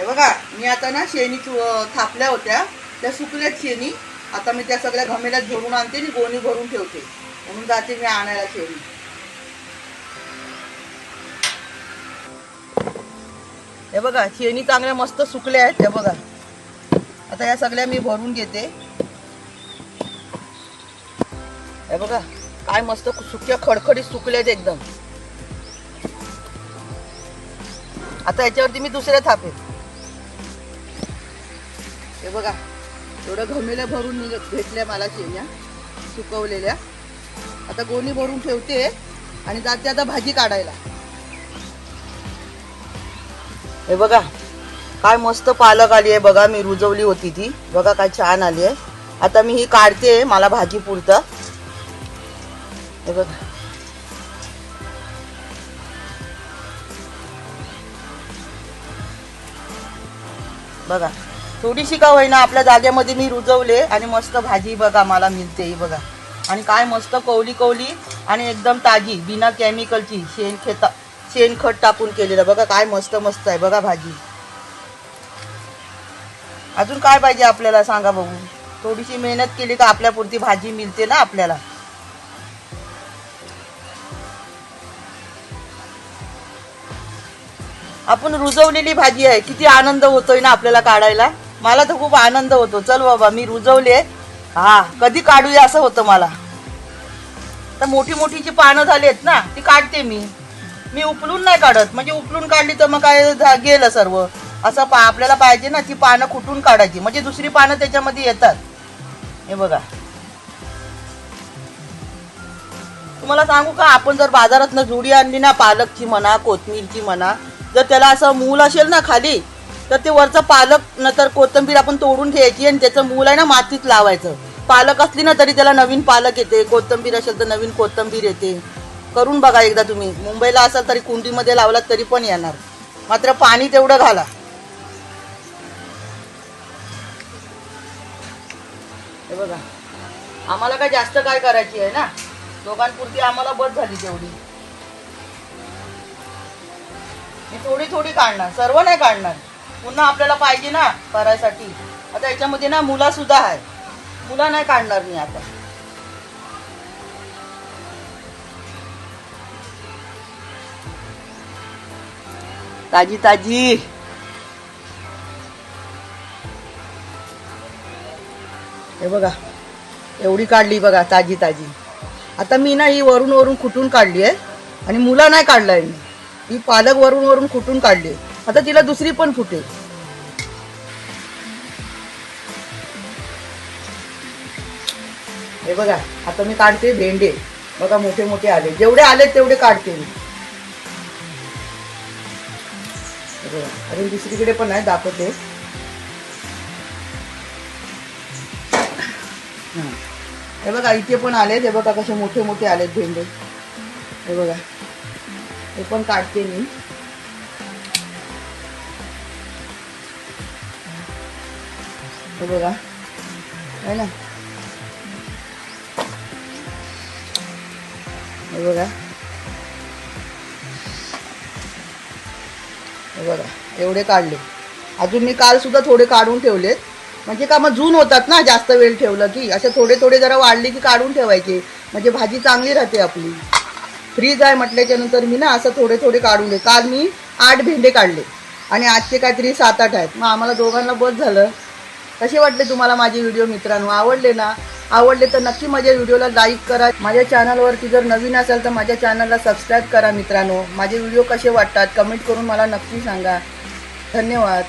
हे बघा मी आता ना शेणी थापल्या होत्या. त्या सुकल्यात शेणी. आता मी त्या सगळ्या घमेल्यात भरून आणते आणि गोणी भरून ठेवते. म्हणून जाते मी आणायला शेणी. हे बघा शेणी चांगल्या मस्त सुकल्या आहेत. हे बघा. आता या सगळ्या मी भरून घेते. हे बघा काय मस्त सुक्या खडखडीत सुकल्यात एकदम. आता याच्यावरती मी दुसऱ्या थापेन. हे बघा एवढं घमेल्या भरून भेटल्या मला शेण्या सुकवलेल्या. आता गोणी भरून ठेवते आणि जाते आता भाजी काढायला. हे बघा काय मस्त पालक आली आहे बघा मी रुजवली होती ती. बघा काय छान आली आहे. आता मी ही काढते मला भाजी पुरतं. हे बघा. बघा. थोडीशी का होईना आपल्या जागेमध्ये मी रुजवले आणि मस्त भाजी बघा मला मिळते बघा. आणि काय मस्त कवली कवली आणि एकदम ताजी बिना केमिकलची शेणखेता शेणखत टाकून केलेलं. बघा काय मस्त मस्त आहे बघा भाजी. अजून काय पाहिजे आपल्याला सांगा बघू. थोडीशी मेहनत केली का आपल्यापुरती भाजी मिळते ना आपल्याला. आपण रुजवलेली भाजी आहे किती आनंद होतोय ना आपल्याला काढायला. मला तर खूप आनंद होतो. चल बाबा मी रुजवले हा कधी काढूया असं होतं मला. तर मोठी मोठी जी पानं आहेत ना ती काढते मी. मी उपलून नाही काढत. म्हणजे उपलून काढली तर मग काय झा- गेलं सर्व. असं पा आपल्याला पाहिजे ना ती पानं कुठून काढायची. म्हणजे दुसरी पानं त्याच्यामध्ये येतात. हे बघा. तुम्हाला सांगू का आपण जर बाजारातनं जुडी आणली ना पालकची म्हणा कोथमीरची म्हणा जर त्याला असं मूल असेल ना खाली तर ते वरचं पालक नंतर कोथिंबीर आपण तोडून घ्यायची आणि त्याचं मूल आहे ना मातीत लावायचं. पालक असली ना तरी त्याला नवीन पालक येते. कोथिंबीर असेल तर नवीन कोथिंबीर येते. करून बघा एकदा तुम्ही. मुंबईला असाल तरी कुंडीमध्ये लावलात तरी पण येणार. मात्र पाणी तेवढं घाला. हे बघा. आम्हाला काय जास्त काय करायची आहे ना? दोघांपुरती आम्हाला बस झाली तेवढी. मी थोडी थोडी काढणार. सर्व नाही काढणार. पुन्हा आपल्याला पाहिजे ना करायसाठी. आता याच्यामध्ये ना मुला सुद्धा आहे. मुला नाही काढणार मी आता. ताजी ताजी. हे बघा एवढी काढली बघा ताजी ताजी. आता मी ना ही वरून वरून खुटून काढली आहे? आणि मुला नाही काढलाय मी. ही पालक वरून वरून खुटून काढली आता तिला दुसरी पण फुटेल हे बघा आता मी काढते भेंडे. बघा मोठे मोठे आले. जेवढे आले तेवढे काढते मी. अजून दुसरीकडे पण आहे दाखवते. हे बघा इथे पण आलेत. हे बघा कसे मोठे मोठे आलेत भेंडे. हे बघा. हे पण काढते मी. हे बघा आहे ना हे बघा हे बघा एवढे काढले. अजून मी काल सुद्धा थोडे काढून ठेवलेत. म्हणजे का मग जून होतात ना जास्त वेळ ठेवलं की. असे थोडे थोडे जरा वाढले की काढून ठेवायचे. म्हणजे भाजी चांगली राहते आपली. फ्रीज आहे म्हटल्याच्या नंतर मी ना असं थोडे थोडे काढून काल मी आठ भेंडे काढले. आणि आजचे काहीतरी सात आठ आहेत. मग आम्हाला दोघांना बस झालं. कसे वाटले तुम्हाला माझे व्हिडिओ मित्रांनो? आवडले ना? आवडले तर नक्की माझ्या व्हिडिओला लाईक करा. माझ्या चॅनलवरती जर नवीन असाल तर माझ्या चॅनलला सबस्क्राईब करा मित्रांनो. माझे व्हिडिओ कसे वाटतात? कमेंट करून मला नक्की सांगा. धन्यवाद.